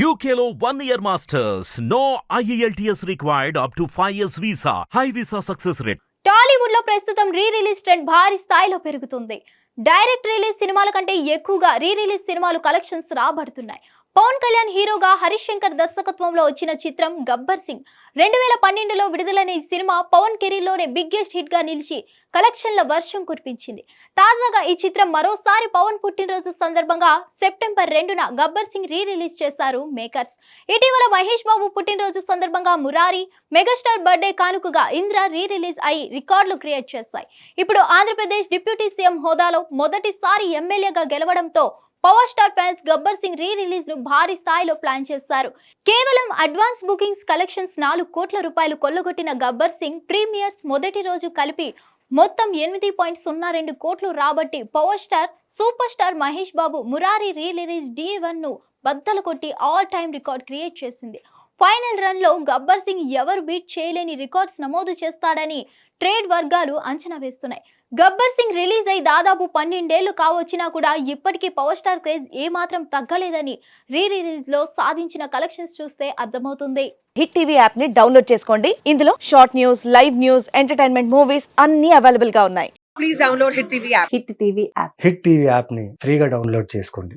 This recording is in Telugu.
యూకేలో one year masters no IELTS required up to five years visa high visa success rate టాలీవుడ్లో ప్రస్తుతం రీ రిలీజ్ ట్రెండ్ భారీ స్థాయిలో పెరుగుతుంది. డైరెక్ట్ రిలీజ్ సినిమాల కంటే ఎక్కువగా రీ రిలీజ్ సినిమాలు కలెక్షన్స్ రాబడుతున్నాయి. పవన్ కళ్యాణ్ హీరోగా హరీష్ శంకర్ దర్శకత్వంలో వచ్చిన చిత్రం గబ్బర్ సింగ్. రెండు వేల పన్నెండులో విడుదలైన ఈ సినిమా పవన్ కెరీర్లోనే బిగ్గెస్ట్ హిట్గా నిలిచి కలెక్షన్ల వర్షం కురిపించింది. తాజాగా ఈ చిత్రం మరోసారి పవన్ పుట్టినరోజు సందర్భంగా సెప్టెంబర్ రెండున గబ్బర్ సింగ్ రీ రిలీజ్ చేశారు మేకర్స్. ఇటీవల మహేష్ బాబు పుట్టినరోజు సందర్భంగా మురారి మెగాస్టార్ బర్త్డే కానుకగా ఇంద్ర రీ రిలీజ్ అయి రికార్డులు క్రియేట్ చేశాయి. ఇప్పుడు ఆంధ్రప్రదేశ్ డిప్యూటీ సీఎం హోదాలో మొదటిసారి ఎమ్మెల్యేగా గెలవడంతో power star fans Gabbar Singh re రిలీజ్ను భారీ స్థాయిలో ప్లాన్ చేశారు. కేవలం అడ్వాన్స్ బుకింగ్స్ కలెక్షన్స్ నాలుగు కోట్ల రూపాయలు కొల్లగొట్టిన గబ్బర్ సింగ్ ప్రీమియర్స్ మొదటి రోజు కలిపి మొత్తం ఎనిమిది పాయింట్ సున్నా రెండు కోట్లు రాబట్టి power star super star Mahesh Babu Murari re release D వన్ను బద్దలు కొట్టి ఆల్ టైమ్ రికార్డ్ క్రియేట్ చేసింది. ఫైనల్ రన్లో గబ్బర్ సింగ్ ఎవరు బీట్ చేయలేని రికార్డ్స్ నమోదు చేస్తాడని ట్రేడ్ వర్గాలు అంచనా వేస్తున్నాయి. గబ్బర్ సింగ్ రిలీజ్ అయి దాదాపు పన్నెండేళ్ళు కావచ్చినా కూడా ఇప్పటికీ పవర్ స్టార్ క్రేజ్ ఏమాత్రం తగ్గలేదని రీ రిలీజ్లో సాధించిన కలెక్షన్స్ చూస్తే అర్థమవుతుంది. హిట్ టీవీ యాప్ని డౌన్లోడ్ చేసుకోండి. ఇందులో short news live news entertainment movies అన్ని అవైలబుల్గా ఉన్నాయి. please download Hit TV app. Hit TV app. Hit TV యాప్ని ఫ్రీగా డౌన్లోడ్ చేసుకోండి.